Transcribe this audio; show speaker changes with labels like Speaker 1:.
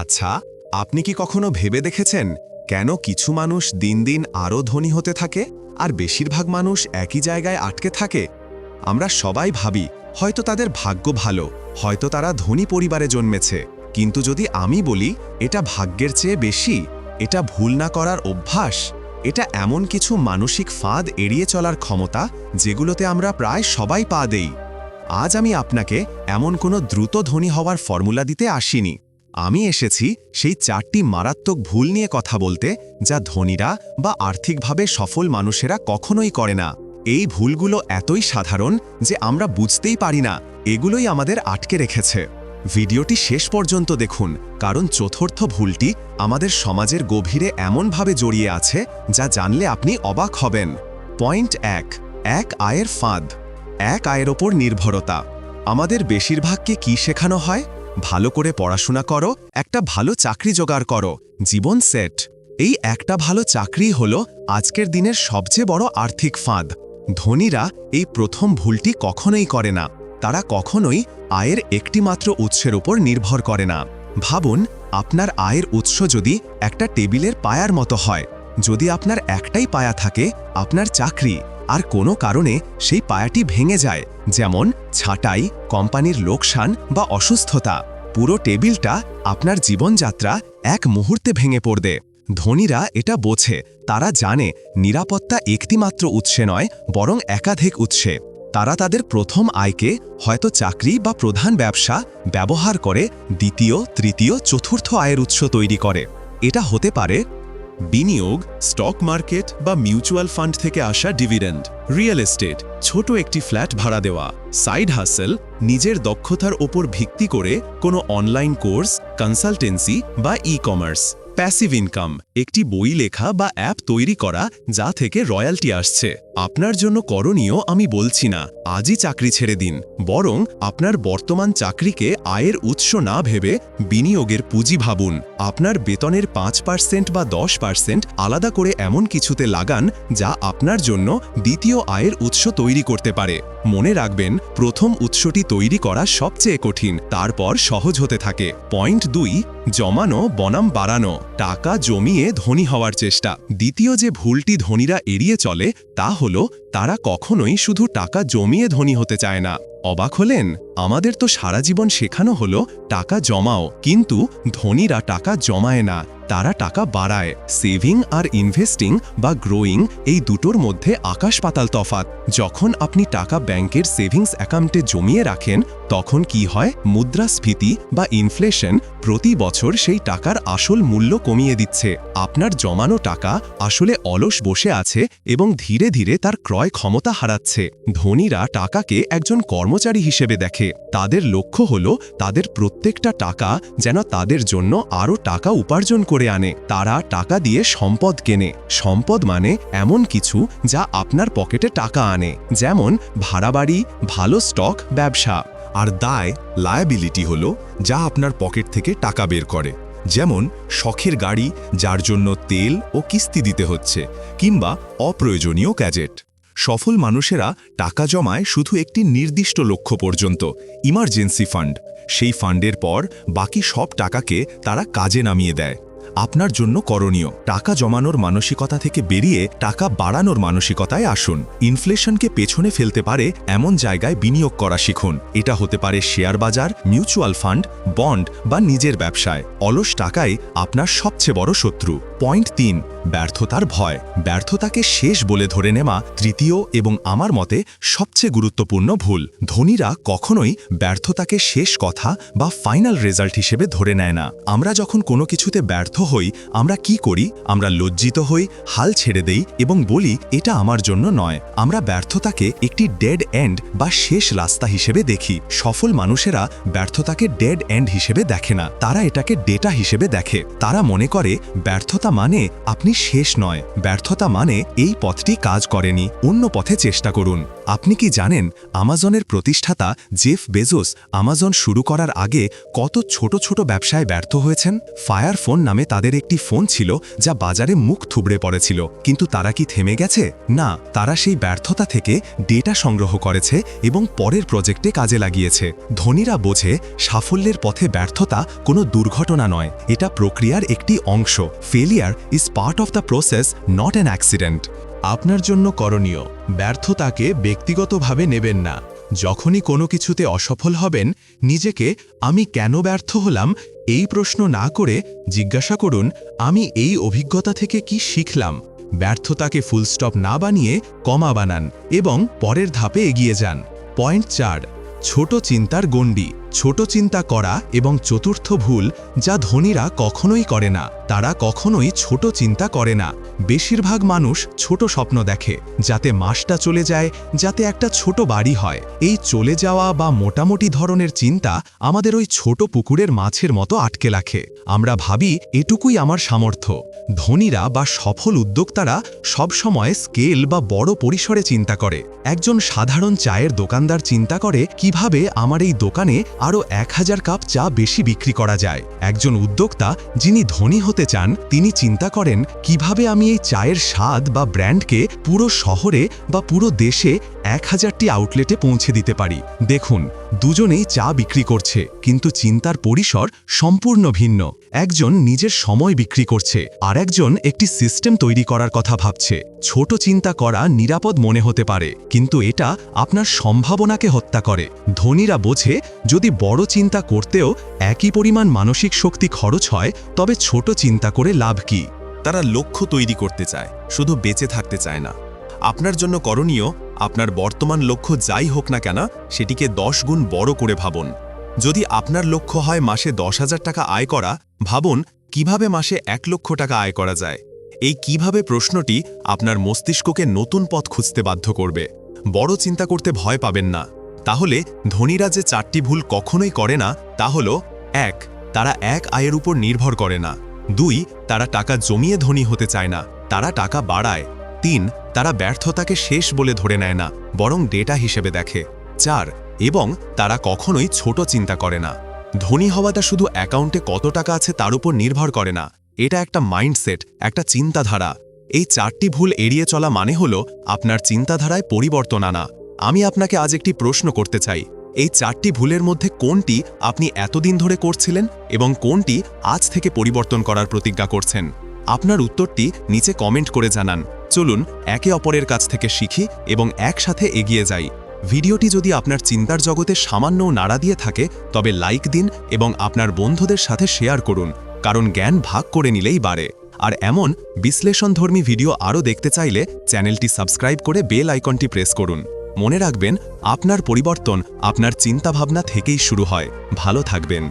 Speaker 1: আচ্ছা আপনি কি কখনো ভেবে দেখেছেন কেন কিছু মানুষ দিন দিন আরও ধনী হতে থাকে আর বেশিরভাগ মানুষ একই জায়গায় আটকে থাকে? আমরা সবাই ভাবি, হয়তো তাদের ভাগ্য ভালো, হয়তো তারা ধনী পরিবারে জন্মেছে। কিন্তু যদি আমি বলি, এটা ভাগ্যের চেয়ে বেশি, এটা ভুল না করার অভ্যাস, এটা এমন কিছু মানসিক ফাঁদ এড়িয়ে চলার ক্ষমতা যেগুলোতে আমরা প্রায় সবাই পা দেই। আজ আমি আপনাকে এমন কোনো দ্রুত ধনী হওয়ার ফর্মুলা দিতে আসিনি। আমি এসেছি সেই চারটি মারাত্মক ভুল নিয়ে কথা বলতে, যা ধনীরা বা আর্থিকভাবে সফল মানুষেরা কখনোই করে না। এই ভুলগুলো এতই সাধারণ যে আমরা বুঝতেই পারি না, এগুলোই আমাদের আটকে রেখেছে। ভিডিওটি শেষ পর্যন্ত দেখুন, কারণ চতুর্থ ভুলটি আমাদের সমাজের গভীরে এমনভাবে জড়িয়ে আছে, যা জানলে আপনি অবাক হবেন। পয়েন্ট এক এক আয়ের ফাঁদ। এক আয়ের ওপর নির্ভরতা। আমাদের বেশিরভাগকে কি শেখানো হয়? ভালো করে পড়াশোনা করো, একটা ভালো চাকরি জোগাড় করো, জীবন সেট এই একটা ভালো চাকরি হল আজকের দিনের সবচেয়ে বড় আর্থিক ফাঁদ। ধনীরা এই প্রথম ভুলটি কখনোই করে না। তারা কখনোই আয়ের একটিমাত্র উৎসের উপর নির্ভর করে না। ভাবুন, আপনার আয়ের উৎস যদি একটা টেবিলের পায়ার মতো হয়, যদি আপনার একটাই পায়া থাকে, আপনার চাকরি। আর কোনো কারণে সেই পায়াটি ভেঙে যায়, যেমন ছাঁটাই, কোম্পানির লোকসান বা অসুস্থতা। পুরো টেবিলটা আপনার জীবনযাত্রা এক মুহূর্তে ভেঙে পড়বে। ধনীরা এটা বোঝে, তারা জানে নিরাপত্তা একটিমাত্র উৎসে নয়, বরং একাধিক উৎসে। তারা তাদের প্রথম আয়কে হয়তো চাকরি বা প্রধান ব্যবসা ব্যবহার করে দ্বিতীয়, তৃতীয়, চতুর্থ আয়ের উৎস তৈরি করে। এটা হতে পারে বিনিয়োগ স্টক মার্কেট বা মিউচুয়াল ফান্ড থেকে আসা ডিভিডেন্ড রিয়েল এস্টেট ছোট একটি ফ্ল্যাট ভাড়া দেওয়া সাইড হাসেল নিজের দক্ষতার ওপর ভিত্তি করে কোনো অনলাইন কোর্স কনসালটেন্সি বা ই কমার্স প্যাসিভ ইনকাম একটি বই লেখা বা অ্যাপ তৈরি করা যা থেকে রয়্যালটি আসছে। আপনার জন্য করণীয় আমি বলছি না, আজই চাকরি ছেড়ে দিন, বরং আপনার বর্তমান চাকরিকে আয়ের উৎস না ভেবে বিনিয়োগের পুঁজি ভাবুন। আপনার বেতনের পাঁচ পার্সেন্ট বা দশ পার্সেন্ট আলাদা করে এমন কিছুতে লাগান যা আপনার জন্য দ্বিতীয় আয়ের উৎস তৈরি করতে পারে। মনে রাখবেন, প্রথম উৎসটি তৈরি করা সবচেয়ে কঠিন, তারপর সহজ হতে থাকে। পয়েন্ট দুই, জমানো বনাম বাড়ানো, টাকা জমিয়ে ধনী হওয়ার চেষ্টা। দ্বিতীয় যে ভুলটি ধনীরা এড়িয়ে চলে, তা হল, তারা কখনোই শুধু টাকা জমিয়ে ধনী হতে চায় না। অবাক হলেন, আমাদের তো সারা জীবন শেখানো হলো, টাকা জমাও, কিন্তু ধনীরা টাকা জমায় না। তারা টাকা বাড়ায়। সেভিং আর ইনভেস্টিং বা গ্রোয়িং এই দুটোর মধ্যে আকাশ পাতাল তফাত যখন আপনি টাকা ব্যাংকের সেভিংস অ্যাকাউন্টে জমিয়ে রাখেন, তখন কি হয়? মুদ্রাস্ফীতি বা ইনফ্লেশন প্রতি বছর সেই টাকার আসল মূল্য কমিয়ে দিচ্ছে। আপনার জমানো টাকা আসলে অলস বসে আছে এবং ধীরে ধীরে তার ক্রয় ক্ষমতা হারাচ্ছে। ধনীরা টাকাকে একজন কর্মচারী হিসেবে দেখে। তাদের লক্ষ্য হল তাদের প্রত্যেকটা টাকা যেন তাদের জন্য আরও টাকা উপার্জন করে। আনে। তারা টাকা দিয়ে সম্পদ কেনে। সম্পদ মানে এমন কিছু যা আপনার পকেটে টাকা আনে। যেমন ভাড়া বাড়ি, ভালো স্টক, ব্যবসা।
Speaker 2: আর দায় লায়াবিলিটি হল যা আপনার পকেট থেকে টাকা বের করে। যেমন শখের গাড়ি, যার জন্য তেল ও কিস্তি দিতে হচ্ছে, কিংবা অপ্রয়োজনীয় গ্যাজেট সফল মানুষেরা টাকা জমায় শুধু একটি নির্দিষ্ট লক্ষ্য পর্যন্ত ইমার্জেন্সি ফান্ড সেই ফান্ডের পর বাকি সব টাকাকে তারা কাজে নামিয়ে দেয়। আপনার জন্য করণীয়। টাকা জমানোর মানসিকতা থেকে বেরিয়ে টাকা বাড়ানোর মানসিকতায় আসুন। ইনফ্লেশনকে পেছনে ফেলতে পারে এমন জায়গায় বিনিয়োগ করা শিখুন। এটা হতে পারে শেয়ার বাজার, মিউচুয়াল ফান্ড, বন্ড বা নিজের ব্যবসায়। অলস টাকাই আপনার সবচেয়ে বড় শত্রু। পয়েন্ট তিন, ব্যর্থতার ভয়। ব্যর্থতাকে শেষ বলে ধরে নেওয়া তৃতীয় এবং আমার মতে সবচেয়ে গুরুত্বপূর্ণ ভুল। ধনীরা কখনোই ব্যর্থতাকে শেষ কথা বা ফাইনাল রেজাল্ট হিসেবে ধরে নেয় না। আমরা যখন কোনো কিছুতে ব্যর্থ হই, আমরা কি করি? আমরা লজ্জিত হই, হাল ছেড়ে দেই এবং বলি, এটা আমার জন্য নয়। আমরা ব্যর্থতাকে একটি ডেড এন্ড বা শেষ রাস্তা হিসেবে দেখি। সফল মানুষেরা ব্যর্থতাকে ডেড এন্ড হিসেবে দেখে না। তারা এটাকে ডেটা হিসেবে দেখে। তারা মনে করে, ব্যর্থতা মানে আপনি শেষ নয়। ব্যর্থতা মানে এই পথটি কাজ করেনি। অন্য পথে চেষ্টা করুন।
Speaker 1: আপনি কি জানেন আমাজনের প্রতিষ্ঠাতা জেফ বেজোস আমাজন শুরু করার আগে কত ছোট ছোট ব্যবসায় ব্যর্থ হয়েছেন? ফায়ার ফোন নামে তাদের একটি ফোন ছিল যা বাজারে মুখ থুবড়ে পড়েছিল। কিন্তু তারা কি থেমে গেছে? না, তারা সেই ব্যর্থতা থেকে ডেটা সংগ্রহ করেছে এবং পরের প্রজেক্টে কাজে লাগিয়েছে। ধনীরা বোঝে সাফল্যের পথে ব্যর্থতা কোনো দুর্ঘটনা নয়, এটা প্রক্রিয়ার একটি অংশ। Failure is part of the process not an accident আপনার জন্য করণীয়, ব্যর্থতাকে ব্যক্তিগতভাবে নেবেন না। যখনই কোনো কিছুতে অসফল হবেন, নিজেকে, আমি কেন ব্যর্থ হলাম? এই প্রশ্ন না করে জিজ্ঞাসা করুন, আমি এই অভিজ্ঞতা থেকে কি শিখলাম? ব্যর্থতাকে ফুলস্টপ না বানিয়ে কমা বানান এবং পরের ধাপে এগিয়ে যান। পয়েন্ট চার, ছোট চিন্তার গণ্ডি। ছোট চিন্তা করা এবং চতুর্থ ভুল যা ধনীরা কখনোই করে না, তারা কখনোই ছোট চিন্তা করে না। বেশিরভাগ মানুষ ছোট স্বপ্ন দেখে, যাতে মাসটা চলে যায়, যাতে একটা ছোট বাড়ি হয়। এই চলে যাওয়া বা মোটামুটি ধরনের চিন্তা আমাদের ওই ছোট পুকুরের মাছের মতো আটকে রাখে। আমরা ভাবি, এটুকুই আমার সামর্থ্য। ধনীরা বা সফল উদ্যোক্তারা সবসময় স্কেল বা বড় পরিসরে চিন্তা করে। একজন সাধারণ চায়ের দোকানদার চিন্তা করে, কীভাবে আমার এই দোকানে আরও এক হাজার কাপ চা বেশি বিক্রি করা যায়। একজন উদ্যোক্তা যিনি ধনী হতে চান, তিনি চিন্তা করেন, কীভাবে আমি এই চায়ের স্বাদ বা ব্র্যান্ডকে পুরো শহরে বা পুরো দেশে এক হাজারটি আউটলেটে পৌঁছে দিতে পারি। দেখুন, দুজনেই চা বিক্রি করছে, কিন্তু চিন্তার পরিসর সম্পূর্ণ ভিন্ন। একজন নিজের সময় বিক্রি করছে আর একজন একটি সিস্টেম তৈরি করার কথা ভাবছে। ছোট চিন্তা করা নিরাপদ মনে হতে পারে, কিন্তু এটা আপনার সম্ভাবনাকে হত্যা করে। ধনীরা বোঝে, যদি বড় চিন্তা করতেও একই পরিমাণ মানসিক শক্তি খরচ হয়, তবে ছোট চিন্তা করে লাভ কি?
Speaker 2: তারা লক্ষ্য তৈরি করতে চায়, শুধু বেঁচে থাকতে চায় না। আপনার জন্য করণীয়, আপনার বর্তমান লক্ষ্য যাই হোক না কেন, সেটিকে দশ গুণ বড় করে ভাবুন। যদি আপনার লক্ষ্য হয় মাসে দশ হাজার টাকা আয় করা, ভাবুন কীভাবে মাসে এক লক্ষ টাকা আয় করা যায়। এই কীভাবে প্রশ্নটি আপনার মস্তিষ্ককে নতুন পথ খুঁজতে বাধ্য করবে। বড় চিন্তা করতে ভয় পাবেন না। তাহলে ধনীরা যে চারটি ভুল কখনোই করে না, তা হল, এক তারা এক আয়ের উপর নির্ভর করে না। দুই, তারা টাকা জমিয়ে ধনী হতে চায় না। তারা টাকা বাড়ায়। তিন, তারা ব্যর্থতাকে শেষ বলে ধরে নেয় না, বরং ডেটা হিসেবে দেখে। চার, এবং তারা কখনোই ছোট চিন্তা করে না। ধনী হওয়াটা শুধু অ্যাকাউন্টে কত টাকা আছে তার উপর নির্ভর করে না। এটা একটা মাইন্ডসেট, একটা চিন্তাধারা। এই চারটি ভুল এড়িয়ে চলা মানে হল, আপনার চিন্তাধারায় পরিবর্তন আনা। আমি আপনাকে আজ একটি প্রশ্ন করতে চাই। এই চারটি ভুলের মধ্যে কোনটি আপনি এতদিন ধরে করছিলেন এবং কোনটি আজ থেকে পরিবর্তন করার প্রতিজ্ঞা করছেন? আপনার উত্তরটি নিচে কমেন্ট করে জানান। চলুন, একে অপরের কাছ থেকে শিখি এবং একসাথে এগিয়ে যাই। ভিডিওটি যদি আপনার চিন্তার জগতে সামান্যও নাড়া দিয়ে থাকে, তবে লাইক দিন এবং আপনার বন্ধুদের সাথে শেয়ার করুন, কারণ জ্ঞান ভাগ করে নিলেই বাড়ে। আর এমন বিশ্লেষণধর্মী ভিডিও আরও দেখতে চাইলে চ্যানেলটি সাবস্ক্রাইব করে বেল আইকনটি প্রেস করুন। মনে রাখবেন আপনার পরিবর্তন আপনার চিন্তাভাবনা থেকেই শুরু হয়। ভালো থাকবেন।